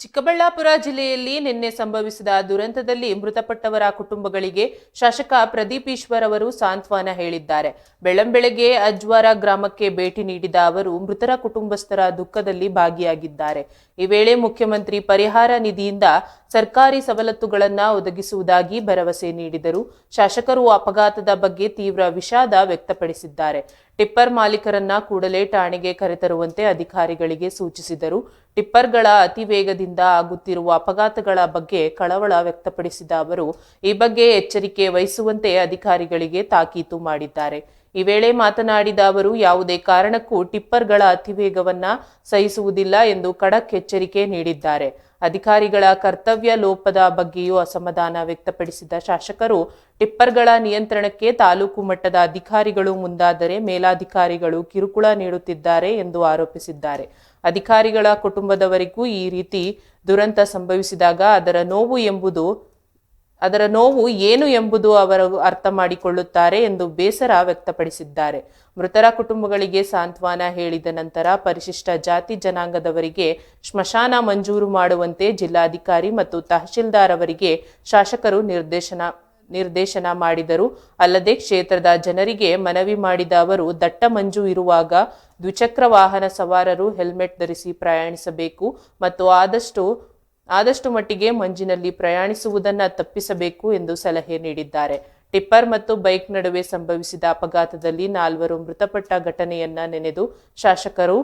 ಚಿಕ್ಕಬಳ್ಳಾಪುರ ಜಿಲ್ಲೆಯಲ್ಲಿ ನಿನ್ನೆ ಸಂಭವಿಸಿದ ದುರಂತದಲ್ಲಿ ಮೃತಪಟ್ಟವರ ಕುಟುಂಬಗಳಿಗೆ ಶಾಸಕ ಪ್ರದೀಪ್ ಈಶ್ವರ್ ಅವರು ಸಾಂತ್ವನ ಹೇಳಿದ್ದಾರೆ. ಬೆಳ್ಳಂಬೆಳಗ್ಗೆ ಅಜ್ವಾರ ಗ್ರಾಮಕ್ಕೆ ಭೇಟಿ ನೀಡಿದ ಅವರು ಮೃತರ ಕುಟುಂಬಸ್ಥರ ದುಃಖದಲ್ಲಿ ಭಾಗಿಯಾಗಿದ್ದಾರೆ. ಈ ವೇಳೆ ಮುಖ್ಯಮಂತ್ರಿ ಪರಿಹಾರ ನಿಧಿಯಿಂದ ಸರ್ಕಾರಿ ಸವಲತ್ತುಗಳನ್ನು ಒದಗಿಸುವುದಾಗಿ ಭರವಸೆ ನೀಡಿದರು. ಶಾಸಕರು ಅಪಘಾತದ ಬಗ್ಗೆ ತೀವ್ರ ವಿಷಾದ ವ್ಯಕ್ತಪಡಿಸಿದ್ದಾರೆ. ಟಿಪ್ಪರ್ ಮಾಲೀಕರನ್ನ ಕೂಡಲೇ ಠಾಣೆಗೆ ಕರೆತರುವಂತೆ ಅಧಿಕಾರಿಗಳಿಗೆ ಸೂಚಿಸಿದರು. ಟಿಪ್ಪರ್ಗಳ ಅತಿ ವೇಗದಿಂದ ಆಗುತ್ತಿರುವ ಅಪಘಾತಗಳ ಬಗ್ಗೆ ಕಳವಳ ವ್ಯಕ್ತಪಡಿಸಿದ ಅವರು, ಈ ಬಗ್ಗೆ ಎಚ್ಚರಿಕೆ ವಹಿಸುವಂತೆ ಅಧಿಕಾರಿಗಳಿಗೆ ತಾಕೀತು ಮಾಡಿದ್ದಾರೆ. ಈ ವೇಳೆ ಮಾತನಾಡಿದ ಅವರು, ಯಾವುದೇ ಕಾರಣಕ್ಕೂ ಟಿಪ್ಪರ್ಗಳ ಅತಿವೇಗವನ್ನ ಸಹಿಸುವುದಿಲ್ಲ ಎಂದು ಖಡಕ್ ಎಚ್ಚರಿಕೆ ನೀಡಿದ್ದಾರೆ. ಅಧಿಕಾರಿಗಳ ಕರ್ತವ್ಯ ಲೋಪದ ಬಗ್ಗೆಯೂ ಅಸಮಾಧಾನ ವ್ಯಕ್ತಪಡಿಸಿದ ಶಾಸಕರು, ಟಿಪ್ಪರ್ಗಳ ನಿಯಂತ್ರಣಕ್ಕೆ ತಾಲೂಕು ಮಟ್ಟದ ಅಧಿಕಾರಿಗಳು ಮುಂದಾದರೆ ಮೇಲಾಧಿಕಾರಿಗಳು ಕಿರುಕುಳ ನೀಡುತ್ತಿದ್ದಾರೆ ಎಂದು ಆರೋಪಿಸಿದ್ದಾರೆ. ಅಧಿಕಾರಿಗಳ ಕುಟುಂಬದವರಿಗೂ ಈ ರೀತಿ ದುರಂತ ಸಂಭವಿಸಿದಾಗ ಅದರ ನೋವು ಎಂಬುದು ಅದರ ನೋವು ಏನು ಎಂಬುದು ಅವರು ಅರ್ಥ ಮಾಡಿಕೊಳ್ಳುತ್ತಾರೆ ಎಂದು ಬೇಸರ ವ್ಯಕ್ತಪಡಿಸಿದ್ದಾರೆ. ಮೃತರ ಕುಟುಂಬಗಳಿಗೆ ಸಾಂತ್ವನ ಹೇಳಿದ ನಂತರ ಪರಿಶಿಷ್ಟ ಜಾತಿ ಜನಾಂಗದವರಿಗೆ ಸ್ಮಶಾನ ಮಂಜೂರು ಮಾಡುವಂತೆ ಜಿಲ್ಲಾಧಿಕಾರಿ ಮತ್ತು ತಹಶೀಲ್ದಾರ್ ಅವರಿಗೆ ಶಾಸಕರು ನಿರ್ದೇಶನ ನಿರ್ದೇಶನ ಮಾಡಿದರು. ಅಲ್ಲದೆ ಕ್ಷೇತ್ರದ ಜನರಿಗೆ ಮನವಿ ಮಾಡಿದ ಅವರು, ದಟ್ಟ ಮಂಜು ಇರುವಾಗ ದ್ವಿಚಕ್ರ ವಾಹನ ಸವಾರರು ಹೆಲ್ಮೆಟ್ ಧರಿಸಿ ಪ್ರಯಾಣಿಸಬೇಕು ಮತ್ತು ಆದಷ್ಟು ಆದಷ್ಟು ಮಟ್ಟಿಗೆ ಮಂಜಿನಲ್ಲಿ ಪ್ರಯಾಣಿಸುವುದನ್ನ ತಪ್ಪಿಸಬೇಕು ಎಂದು ಸಲಹೆ ನೀಡಿದ್ದಾರೆ. ಟಿಪ್ಪರ್ ಮತ್ತು ಬೈಕ್ ನಡುವೆ ಸಂಭವಿಸಿದ ಅಪಘಾತದಲ್ಲಿ ನಾಲ್ವರು ಮೃತಪಟ್ಟ ಘಟನೆಯನ್ನ ನೆನೆದು ಶಾಸಕರು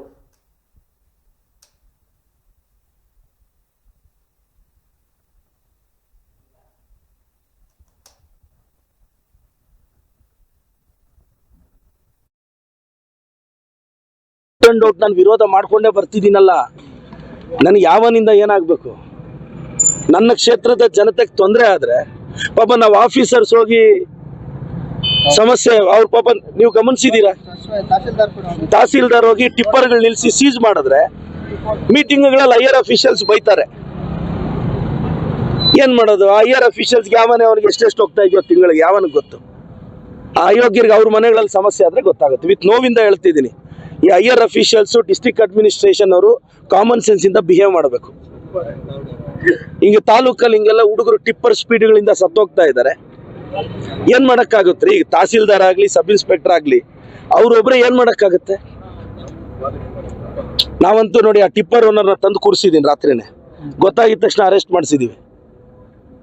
ನಾನು ವಿರೋಧ ಮಾಡ್ಕೊಂಡೇ ಬರ್ತಿದ್ದೀನಲ್ಲ. ನನಗೆ ಯಾವನಿಂದ ಏನಾಗಬೇಕು? ನನ್ನ ಕ್ಷೇತ್ರದ ಜನತೆಗೆ ತೊಂದರೆ ಆದ್ರೆ, ಪಾಪ ನಾವು ಆಫೀಸರ್ಸ್ ಹೋಗಿ ಸಮಸ್ಯೆ, ಅವ್ರ ಪಾಪ ನೀವು ಗಮನಿಸಿದೀರಾ? ತಹಸೀಲ್ದಾರ್ ಹೋಗಿ ಟಿಪ್ಪರ್ಗಳು ನಿಲ್ಸಿ ಸೀಸ್ ಮಾಡಿದ್ರೆ ಮೀಟಿಂಗ್ಗಳಲ್ಲಿ ಹೈಯರ್ ಅಫಿಷಿಯಲ್ಸ್ ಬೈತಾರೆ. ಏನ್ ಮಾಡೋದು? ಹೈಯರ್ ಅಫಿಷಿಯಲ್ಸ್ಗೆ ಯಾವನೇ ಅವ್ರಿಗೆ ಎಷ್ಟೆಷ್ಟು ಹೋಗ್ತಾ ಇದೆಯೋ ತಿಂಗಳಿಗೆ ಯಾವನಿಗೆ ಗೊತ್ತು. ಆ ಅಯೋಗ್ಯರಿಗೆ ಅವ್ರ ಮನೆಗಳಲ್ಲಿ ಸಮಸ್ಯೆ ಆದ್ರೆ ಗೊತ್ತಾಗುತ್ತೆ. ವಿತ್ ನೋವಿಂದ ಹೇಳ್ತಿದ್ದೀನಿ, ಈ ಹೈಯರ್ ಅಫಿಷಿಯಲ್ಸು ಡಿಸ್ಟ್ರಿಕ್ಟ್ ಅಡ್ಮಿನಿಸ್ಟ್ರೇಷನ್ ಅವರು ಕಾಮನ್ ಸೆನ್ಸ್ ಇಂದ ಬಿಹೇವ್ ಮಾಡಬೇಕು. ಹಿಂಗೆ ತಾಲೂಕಲ್ಲಿ ಹಿಂಗೆಲ್ಲ ಹುಡುಗರು ಟಿಪ್ಪರ್ ಸ್ಪೀಡ್ಗಳಿಂದ ಸತ್ತೋಗ್ತಾ ಇದ್ದಾರೆ. ಏನ್ ಮಾಡಕ್ಕಾಗುತ್ತೆ ಈಗ ತಹಸೀಲ್ದಾರ್ ಆಗ್ಲಿ, ಸಬ್ ಇನ್ಸ್ಪೆಕ್ಟರ್ ಆಗ್ಲಿ, ಅವ್ರೊಬ್ರೆ ಏನ್ ಮಾಡಕ್ಕಾಗುತ್ತೆ? ನಾವಂತೂ ನೋಡಿ ಆ ಟಿಪ್ಪರ್ ಓನರ್ನ ತಂದು ಕೂರಿಸಿದೀನಿ ರಾತ್ರಿನೇ. ಗೊತ್ತಾಗಿದ ತಕ್ಷಣ ಅರೆಸ್ಟ್ ಮಾಡಿಸಿದೀವಿ.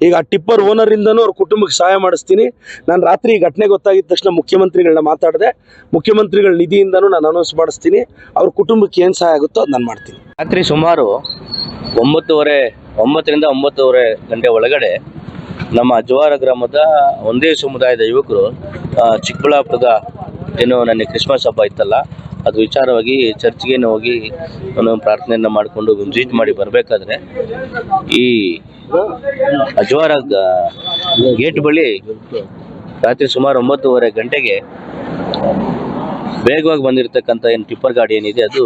ಈಗ ಆ ಟಿಪ್ಪರ್ ಓನರ್ ಇಂದನೂ ಅವ್ರ ಕುಟುಂಬಕ್ಕೆ ಸಹಾಯ ಮಾಡಿಸ್ತೀನಿ. ನಾನು ರಾತ್ರಿ ಈ ಘಟನೆ ಗೊತ್ತಾಗಿದ ತಕ್ಷಣ ಮುಖ್ಯಮಂತ್ರಿಗಳನ್ನ ಮಾತಾಡಿದೆ. ಮುಖ್ಯಮಂತ್ರಿಗಳ ನಿಧಿಯಿಂದನೂ ನಾನು ಅನೌನ್ಸ್ ಮಾಡಿಸ್ತೀನಿ. ಅವ್ರ ಕುಟುಂಬಕ್ಕೆ ಏನು ಸಹಾಯ ಆಗುತ್ತೋ ಅದು ನಾನು ಮಾಡ್ತೀನಿ. ರಾತ್ರಿ ಸುಮಾರು ಒಂಬತ್ತುವರೆ, ಒಂಬತ್ತರಿಂದ ಒಂಬತ್ತುವರೆ ಗಂಟೆ ಒಳಗಡೆ ನಮ್ಮ ಅಜ್ವಾರ ಗ್ರಾಮದ ಒಂದೇ ಸಮುದಾಯದ ಯುವಕರು ಚಿಕ್ಕಬಳ್ಳಾಪುರದ ಏನು ನನಗೆ ಕ್ರಿಸ್ಮಸ್ ಹಬ್ಬ ಇತ್ತಲ್ಲ, ಅದು ವಿಚಾರವಾಗಿ ಚರ್ಚ್ಗೇನು ಹೋಗಿ ನಾನು ಪ್ರಾರ್ಥನೆಯನ್ನು ಮಾಡಿಕೊಂಡು ವಿಸಿಟ್ ಮಾಡಿ ಬರಬೇಕಾದ್ರೆ ಈ ಅಜ್ವಾರ ಗೇಟ್ ಬಳಿ ರಾತ್ರಿ ಸುಮಾರು ಒಂಬತ್ತುವರೆ ಗಂಟೆಗೆ ವೇಗವಾಗಿ ಬಂದಿರತಕ್ಕಂಥ ಏನು ಟಿಪ್ಪರ್ ಗಾಡಿ ಏನಿದೆ, ಅದು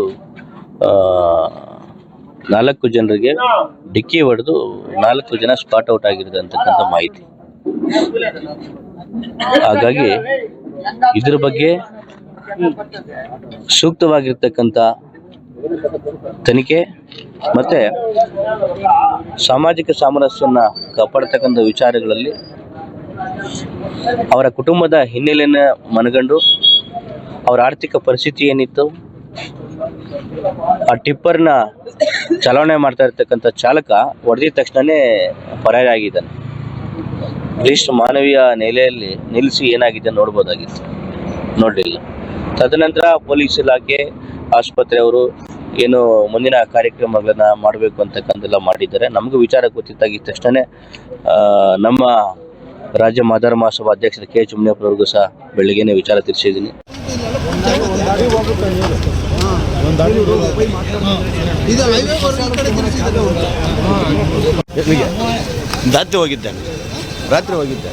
ನಾಲ್ಕು ಜನರಿಗೆ ಡಿಕ್ಕಿ ಹೊಡೆದು ನಾಲ್ಕು ಜನ ಸ್ಪಾಟ್ ಔಟ್ ಆಗಿದೆ ಅಂತಕ್ಕಂಥ ಮಾಹಿತಿ. ಹಾಗಾಗಿ ಇದ್ರ ಬಗ್ಗೆ ಸೂಕ್ತವಾಗಿರ್ತಕ್ಕಂಥ ತನಿಖೆ ಮತ್ತೆ ಸಾಮಾಜಿಕ ಸಾಮರಸ್ಯನ ಕಾಪಾಡತಕ್ಕಂಥ ವಿಚಾರಗಳಲ್ಲಿ ಅವರ ಕುಟುಂಬದ ಹಿನ್ನೆಲೆಯನ್ನ ಮನಗಂಡು ಅವರ ಆರ್ಥಿಕ ಪರಿಸ್ಥಿತಿ ಏನಿತ್ತು ಆ ಟಿಪ್ಪರ್ನ ಚಲಾವಣೆ ಮಾಡ್ತಾ ಇರ್ತಕ್ಕಂಥ ಚಾಲಕ ಹೊಡೆದಿದ ತಕ್ಷಣನೇ ಪರಾರಿಯಾಗಿದ್ದಾನೆ ಅಟ್ಲೀಸ್ಟ್ ಮಾನವೀಯ ನೆಲೆಯಲ್ಲಿ ನಿಲ್ಲಿಸಿ ಏನಾಗಿದೆ ನೋಡ್ಬೋದಾಗಿತ್ತು. ನೋಡಲಿಲ್ಲ. ತದನಂತರ ಪೊಲೀಸ್ ಇಲಾಖೆ, ಆಸ್ಪತ್ರೆಯವರು ಏನು ಮುಂದಿನ ಕಾರ್ಯಕ್ರಮಗಳನ್ನ ಮಾಡಬೇಕು ಅಂತಕ್ಕಂತೆಲ್ಲ ಮಾಡಿದ್ದಾರೆ. ನಮಗೂ ವಿಚಾರ ಗೊತ್ತಿದ್ದಾಗಿದ್ದ ತಕ್ಷಣ ನಮ್ಮ ರಾಜ್ಯ ಮಾದರ ಮಹಾಸಭಾ ಅಧ್ಯಕ್ಷರ ಕೆ. ಎಚ್ ಸಹ ಬೆಳಿಗ್ಗೆನೆ ವಿಚಾರ ತಿಳಿಸಿದ್ದೀನಿ. ರಾತ್ರಿ ಹೋಗಿದ್ದೆ ರಾತ್ರಿ ಹೋಗಿದ್ದೆ